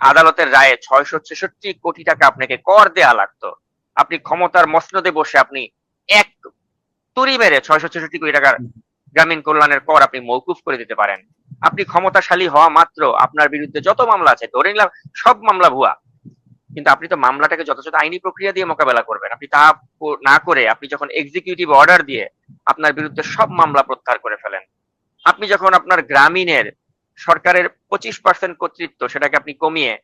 আদালতের রায়ে ছয়শো ছেষট্টি কোটি টাকা আপনাকে কর দেয়া লাগতো। আপনি ক্ষমতার মসনদে বসে আপনি এক তুড়ি মেরে ছয়শো ছেষট্টি কোটি টাকার গ্রামীণ কল্যাণের কর আপনি মৌকুফ করে দিতে পারেন। আপনি ক্ষমতাশালী হওয়া মাত্র আপনার বিরুদ্ধে যত মামলা আছে, ধরে নিলাম সব মামলা ভুয়া, কিন্তু আপনি তো মামলাটাকে যথাযথ আইনি প্রক্রিয়া দিয়ে মোকাবেলা করবেন। আপনি তা না করে আপনি যখন এক্সিকিউটিভ অর্ডার দিয়ে আপনার বিরুদ্ধে সব মামলা প্রত্যাহার করে ফেলেন। আপনি যখন আপনার গ্রামীণের সরকারের পঁচিশ পার্সেন্ট কর্তৃত্ব সেটাকে আপনি কমিয়ে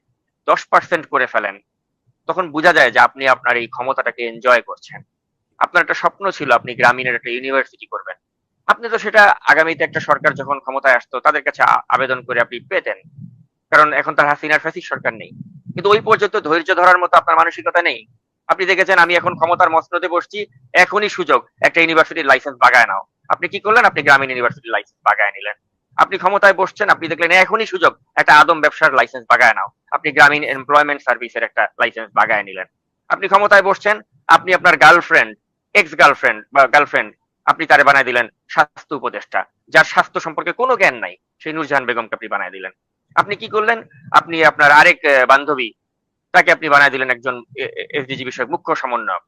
দশ পার্সেন্ট করে ফেলেন, তখন বোঝা যায় যে আপনি আপনার এই ক্ষমতাটাকে এনজয় করছেন। আপনার একটা স্বপ্ন ছিল আপনি গ্রামীণের একটা ইউনিভার্সিটি করবেন। আপনি তো সেটা আগামীতে একটা সরকার যখন ক্ষমতায় আসতো, তাদের কাছে আবেদন করে আপনি পেতেন। কারণ এখন তার হাসিনার ফ্যাসিস সরকার নেই। কিন্তু ওই পর্যন্ত ধৈর্য ধরার মতো আপনার মানসিকতা নেই। আপনি দেখেছেন আমি এখন ক্ষমতার মসনদে বসছি, এখনই সুযোগ, একটা ইউনিভার্সিটির লাইসেন্স বাগায় নাও। আপনি কি করলেন? আপনি গ্রামীণ ইউনিভার্সিটির লাইসেন্স বাগায় নিলেন। আপনি ক্ষমতায় বসছেন, আপনি দেখলেন এখনই সুযোগ, একটা আদম ব্যবসার লাইসেন্স বাগায় নাও। আপনি গ্রামীণ এমপ্লয়মেন্ট সার্ভিসের একটা লাইসেন্স বাগায় নিলেন। আপনি ক্ষমতায় বসছেন, আপনি আপনার গার্লফ্রেন্ড এক্স গার্লফ্রেন্ড বা গার্লফ্রেন্ড আপনি তারে বানায় দিলেন স্বাস্থ্য উপদেষ্টা, যার স্বাস্থ্য সম্পর্কে কোনো জ্ঞান নাই, সেই নূরজাহান বেগমকে আপনি বানায় দিলেন। আপনি কি করলেন? আপনি আপনার আরেক বান্ধবী, তাকে আপনি বানায় দিলেন একজন এসডিজি বিষয়ক মুখ্য সমন্বয়ক।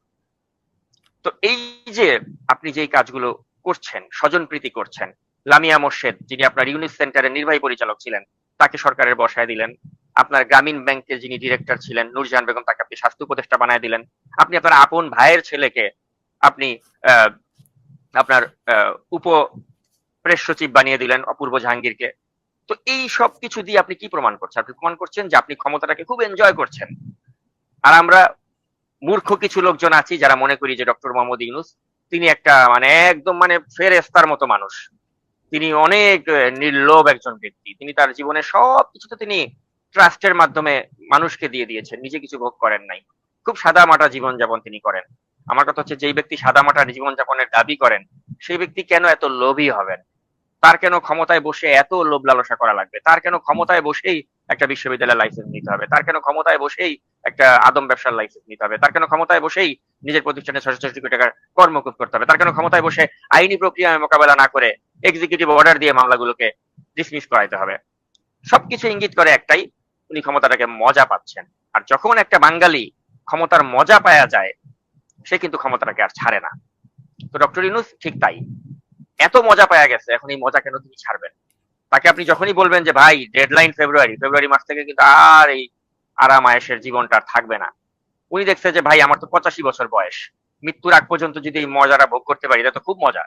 তো এই যে আপনি যেই কাজগুলো করছেন স্বজনপ্রীতি করছেন লামিয়া মোর্শেদ, যিনি আপনার ইউনিস সেন্টারের নির্বাহী পরিচালক ছিলেন, তাকে সরকারের বসায় দিলেন। আপনার গ্রামীণ ব্যাংকের যিনি ডিরেক্টর ছিলেন, নুরজাহান বেগম, তাকে আপনি স্বাস্থ্য উপদেষ্টা বানায় দিলেন। আপনি আপনার আপন ভাইয়ের ছেলেকে আপনি আপনার উপ প্রেস সচিব বানিয়ে দিলেন, অপূর্ব জাহাঙ্গীরকে। তো এই সব কিছু দিয়ে আপনি কি প্রমাণ করছেন? আপনি প্রমাণ করছেন যে আপনি ক্ষমতাটাকে খুব এনজয় করছেন। আর আমরা মূর্খ কিছু লোকজন আছি যারা মনে করি যে ডক্টর মোহাম্মদ ইউনুস, তিনি একটা মানে একদম মানে ফেরেস্তার মতো মানুষ। তিনি অনেক নির্লোভ একজন ব্যক্তি। তিনি তার জীবনে সব তিনি ট্রাস্টের মাধ্যমে মানুষকে দিয়ে দিয়েছেন, নিজে কিছু ভোগ করেন নাই। খুব সাদা মাটা জীবনযাপন তিনি করেন। আমার কথা হচ্ছে, যেই ব্যক্তি সাদা মাটা জীবনযাপনের দাবি করেন, সেই ব্যক্তি কেন এত লোভী হবেন? তার কেন ক্ষমতায় বসে এত লোভ লালসা করা লাগবে? তার কেন ক্ষমতায় বসেই একটা বিশ্ববিদ্যালয়ের লাইসেন্স নিতে হবে? তার কেন ক্ষমতায় বসেই একটা আদম ব্যবসার লাইসেন্স নিতে হবে? তার কেন ক্ষমতায় বসেই নিজের প্রতিষ্ঠানে ছশো ছষট্টি কোটি টাকার কর্মকুত করতে হবে? তার কেন ক্ষমতায় বসে আইনি প্রক্রিয়া মোকাবেলা না করে এক্সিকিউটিভ অর্ডার দিয়ে মামলাগুলোকে ডিসমিস করাইতে হবে? সবকিছু ইঙ্গিত করে একটাই, উনি ক্ষমতাটাকে মজা পাচ্ছেন। আর যখন একটা বাঙালি ক্ষমতার মজা পাওয়া যায়, সে কিন্তু ক্ষমতাটাকে আর ছাড়ে না। তো ডক্টর ইউনুস ঠিক তাই। এত মজা পাওয়া গেছে, এখন এই মজা কেন তিনি ছাড়বেন। তাকে আপনি যখনই বলবেন যে, ভাই ডেডলাইন ফেব্রুয়ারি ফেব্রুয়ারি মাস থেকে কিন্তু আর এই আরাম আয়েসের জীবনটা আর থাকবে না। উনি দেখছে যে, ভাই, আমার তো পঁচাশি বছর বয়স। মৃত্যুর আগ পর্যন্ত যদি এই মজাটা ভোগ করতে পারি, এটা তো খুব মজা।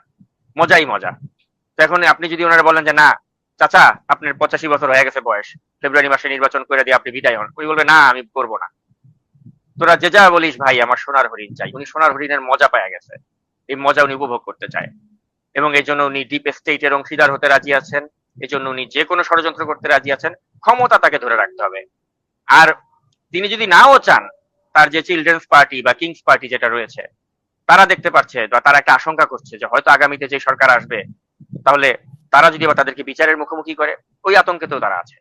মজাই মজা। তো এখন আপনি যদি ওনারা বলেন যে, না, চাচা, আপনার পঁচাশি বছর হয়ে গেছে বয়স। ফেব্রুয়ারি মাসে নির্বাচন করে দিয়ে আপনি বিদায় হন। উনি বলবে, না, আমি করব না। তোরা যে যা বলিস, ভাই, আমার সোনার হরিণ চাই। উনি সোনার হরিণের মজা পাওয়া গেছে। এই মজা উনি উপভোগ করতে চায়। এবং এই জন্য উনি ডিপ স্টেটের অংশীদার হতে রাজি আছেন। এই জন্য উনি যে কোনো ষড়যন্ত্র করতে রাজি আছেন। ক্ষমতা তাকে ধরে রাখতে হবে। আর তিনি যদি নাও চান, তার যে চিলড্রেন্স পার্টি বা কিংস পার্টি যেটা রয়েছে, তারা দেখতে পাচ্ছে বা তারা একটা আশঙ্কা করছে যে হয়তো আগামীতে যে সরকার আসবে, তাহলে তারা যদি বা তাদেরকে বিচারের মুখোমুখি করে, ওই আতঙ্কে তো তারা আছে।